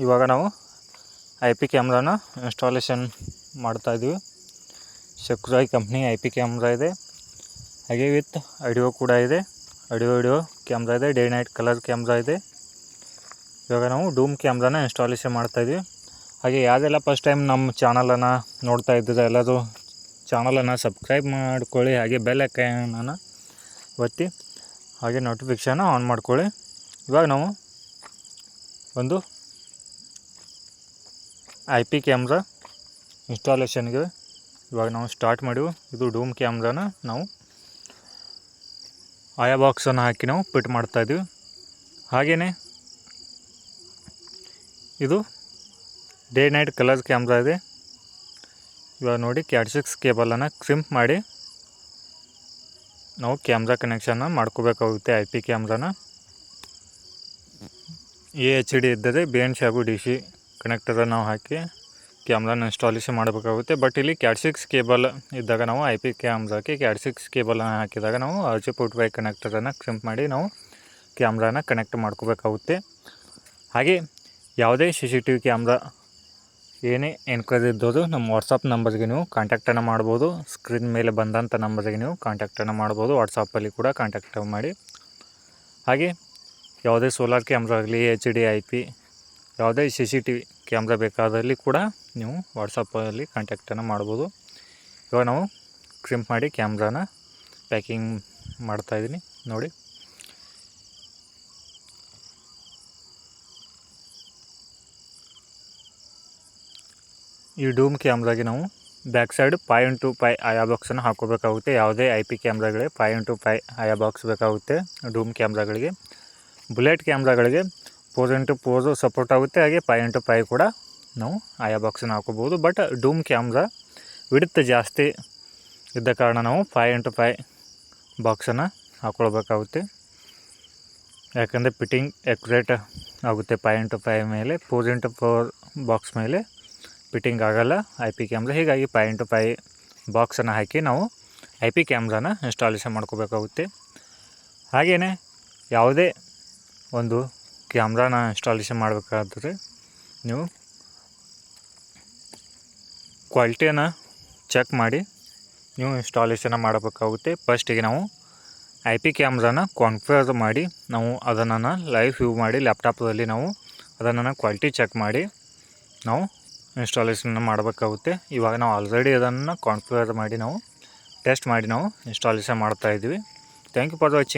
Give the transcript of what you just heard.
ಇವಾಗ ನಾವು I P ಕ್ಯಾಮ್ರಾನ ಇನ್ಸ್ಟಾಲೇಷನ್ ಮಾಡ್ತಾಯಿದ್ದೀವಿ ಶಕ್ರಾಯ್ ಕಂಪ್ನಿ ಐ ಪಿ ಕ್ಯಾಮ್ರಾ ಇದೆ. ಹಾಗೆ ವಿತ್ ಆಡಿಯೋ ಕೂಡ ಇದೆ. ಆಡಿಯೋ ವಿಡಿಯೋ ಕ್ಯಾಮ್ರಾ ಇದೆ. ಡೇ ನೈಟ್ ಕಲರ್ ಕ್ಯಾಮ್ರಾ ಇದೆ. ಇವಾಗ ನಾವು ಡೂಮ್ ಕ್ಯಾಮ್ರಾನ ಇನ್ಸ್ಟಾಲೇಷನ್ ಮಾಡ್ತಾಯಿದ್ವಿ ಹಾಗೆ ಯಾವುದೆಲ್ಲ ಫಸ್ಟ್ ಟೈಮ್ ನಮ್ಮ ಚಾನಲನ್ನು ನೋಡ್ತಾ ಇದ್ದರೆ ಎಲ್ಲರೂ ಚಾನಲನ್ನು ಸಬ್ಸ್ಕ್ರೈಬ್ ಮಾಡ್ಕೊಳ್ಳಿ. ಹಾಗೆ ಬೆಲ್ ಐಕನನ್ನು ಒತ್ತಿ. ಹಾಗೆ ನೋಟಿಫಿಕೇಷನ್ ಆನ್ ಮಾಡ್ಕೊಳ್ಳಿ. ಇವಾಗ ನಾವು ಒಂದು ಐ ಪಿ ಕ್ಯಾಮ್ರಾ ಇನ್ಸ್ಟಾಲೇಷನ್ಗೆ. ಇವಾಗ ನಾವು ಸ್ಟಾರ್ಟ್ ಮಾಡಿವು. ಇದು ಡೂಮ್ ಕ್ಯಾಮ್ರಾನ ನಾವು ಆಯಾ ಬಾಕ್ಸನ್ನು ಹಾಕಿ ನಾವು ಫಿಟ್ ಮಾಡ್ತಾಯಿದ್ದೀವಿ ಹಾಗೆಯೇ ಇದು ಡೇ ನೈಟ್ ಕಲರ್ಸ್ ಕ್ಯಾಮ್ರಾ ಇದೆ. ಇವಾಗ ನೋಡಿ ಕ್ಯಾಟ್ ಸಿಕ್ಸ್ ಕೇಬಲನ್ನು ಕ್ರಿಂಪ್ ಮಾಡಿ ನಾವು ಕ್ಯಾಮ್ರಾ ಕನೆಕ್ಷನ್ನ ಮಾಡ್ಕೋಬೇಕಾಗುತ್ತೆ ಐ ಪಿ ಕ್ಯಾಮ್ರಾನ. ಎ ಎಚ್ ಡಿ ಇದ್ದರೆ ಬಿ ಎನ್ ಶಾಬು ಡಿ ಸಿ ಕನೆಕ್ಟರನ್ನು ನಾವು ಹಾಕಿ ಕ್ಯಾಮ್ರಾನ ಇನ್ಸ್ಟಾಲೇಷನ್ ಮಾಡಬೇಕಾಗುತ್ತೆ. ಬಟ್ ಇಲ್ಲಿ ಕ್ಯಾಟ್ ಸಿಕ್ಸ್ ಕೇಬಲ್ ಇದ್ದಾಗ ನಾವು ಐ ಪಿ ಕ್ಯಾಮ್ರಾಕ್ಕೆ ಕ್ಯಾಟ್ ಸಿಕ್ಸ್ ಕೇಬಲನ್ನು ಹಾಕಿದಾಗ ನಾವು ಆರ್ ಜಿ ಪೋರ್ಟ್ ವೈ ಕನೆಕ್ಟರನ್ನು ಕ್ರಿಂಪ್ ಮಾಡಿ ನಾವು ಕ್ಯಾಮ್ರಾನ ಕನೆಕ್ಟ್ ಮಾಡ್ಕೋಬೇಕಾಗುತ್ತೆ. ಹಾಗೆ ಯಾವುದೇ C C T V camera ಏನೇ ಎನ್ಕ್ವೈರಿ ಇದ್ದೋದು ನಮ್ಮ ವಾಟ್ಸಪ್ ನಂಬರ್ಗೆ ನೀವು ಕಾಂಟ್ಯಾಕ್ಟನ್ನು ಮಾಡ್ಬೋದು. ಸ್ಕ್ರೀನ್ ಮೇಲೆ ಬಂದಂಥ ನಂಬರ್ಗೆ ನೀವು ಕಾಂಟ್ಯಾಕ್ಟನ್ನು ಮಾಡ್ಬೋದು. ವಾಟ್ಸಪ್ಪಲ್ಲಿ ಕೂಡ ಕಾಂಟ್ಯಾಕ್ಟ್ ಮಾಡಿ. ಹಾಗೆ ಯಾವುದೇ ಸೋಲಾರ್ ಕ್ಯಾಮ್ರಾ ಆಗಲಿ ಎಚ್ ಡಿ ಐ ಪಿ ಯಾವುದೇ C C T V camera ಬೇಕಾದಲ್ಲಿ ಕೂಡ ನೀವು ವಾಟ್ಸಪ್ಪಲ್ಲಿ ಕಾಂಟ್ಯಾಕ್ಟನ್ನು ಮಾಡ್ಬೋದು. ಇವಾಗ ನಾವು ಕ್ರಿಂಪ್ ಮಾಡಿ ಕ್ಯಾಮ್ರಾನ ಪ್ಯಾಕಿಂಗ್ ಮಾಡ್ತಾಯಿದ್ದೀನಿ ನೋಡಿ. ಈ ಡೂಮ್ ಕ್ಯಾಮ್ರಾಗೆ ನಾವು back side five into five ಆಯಾ ಬಾಕ್ಸನ್ನು ಹಾಕೋಬೇಕಾಗುತ್ತೆ ಯಾವುದೇ ಐ ಪಿ ಕ್ಯಾಮ್ರಾಗಳಿಗೆ ಫೈವ್ ಇಂಟು ಫೈ ಆಯಾ ಬಾಕ್ಸ್ ಬೇಕಾಗುತ್ತೆ ಡೂಮ್ ಕ್ಯಾಮ್ರಾಗಳಿಗೆ. ಬುಲೆಟ್ ಕ್ಯಾಮ್ರಾಗಳಿಗೆ ಫೋರ್ ಇಂಟು ಫೋರು ಸಪೋರ್ಟ್ ಆಗುತ್ತೆ. ಹಾಗೆ ಫೈ ಇಂಟು ಫೈ ಕೂಡ ನಾವು ಆಯಾ ಬಾಕ್ಸನ್ನು ಹಾಕೋಬೋದು ಬಟ್ ಡೂಮ್ ಕ್ಯಾಮ್ರಾ ವಿಡ್ತ್ ಜಾಸ್ತಿ ಇದ್ದ ಕಾರಣ ನಾವು ಫೈ ಇಂಟು ಫೈ ಬಾಕ್ಸನ್ನು ಹಾಕ್ಕೊಳ್ಬೇಕಾಗುತ್ತೆ ಯಾಕಂದರೆ ಫಿಟ್ಟಿಂಗ್ ಎಕ್ಯುರೇಟ್ ಆಗುತ್ತೆ ಫೈ ಇಂಟು ಫೈ ಮೇಲೆ. ಫೋರ್ ಇಂಟು ಫೋರ್ ಬಾಕ್ಸ್ ಮೇಲೆ ಫಿಟ್ಟಿಂಗ್ ಆಗೋಲ್ಲ. ಐ ಪಿ ಕ್ಯಾಮ್ರಾ ಹೀಗಾಗಿ ಫೈ ಇಂಟು ಫೈ ಬಾಕ್ಸನ್ನು ಹಾಕಿ ನಾವು ಐ ಪಿ ಕ್ಯಾಮ್ರಾನ ಇನ್ಸ್ಟಾಲೇಷನ್ ಮಾಡ್ಕೋಬೇಕಾಗುತ್ತೆ. ಹಾಗೆಯೇ ಯಾವುದೇ ಒಂದು ಕ್ಯಾಮ್ರಾನ ಇನ್ಸ್ಟಾಲೇಷನ್ ಮಾಡಬೇಕಾದ್ರೆ ನೀವು ಕ್ವಾಲಿಟಿಯನ್ನು ಚೆಕ್ ಮಾಡಿ ನೀವು ಇನ್ಸ್ಟಾಲೇಷನ್ ಮಾಡಬೇಕಾಗುತ್ತೆ. ಫಸ್ಟಿಗೆ ನಾವು ಐ ಪಿ ಕ್ಯಾಮ್ರಾನ ಕಾನ್ಫಿಗರ್ ಮಾಡಿ, ನಾವು ಅದನ್ನು ಲೈವ್ ವ್ಯೂ ಮಾಡಿ ಲ್ಯಾಪ್ಟಾಪಲ್ಲಿ ನಾವು ಅದನ್ನು ಕ್ವಾಲಿಟಿ ಚೆಕ್ ಮಾಡಿ ನಾವು ಇನ್ಸ್ಟಾಲೇಷನ್ ಮಾಡಬೇಕಾಗುತ್ತೆ. ಇವಾಗ ನಾವು ಆಲ್ರೆಡಿ ಅದನ್ನು ಕಾನ್ಫಿಗರ್ ಮಾಡಿ ನಾವು ಟೆಸ್ಟ್ ಮಾಡಿ ನಾವು ಇನ್ಸ್ಟಾಲೇಷನ್ ಮಾಡ್ತಾಯಿದ್ವಿ ಥ್ಯಾಂಕ್ ಯು ಫಾರ್ ವಾಚಿಂಗ್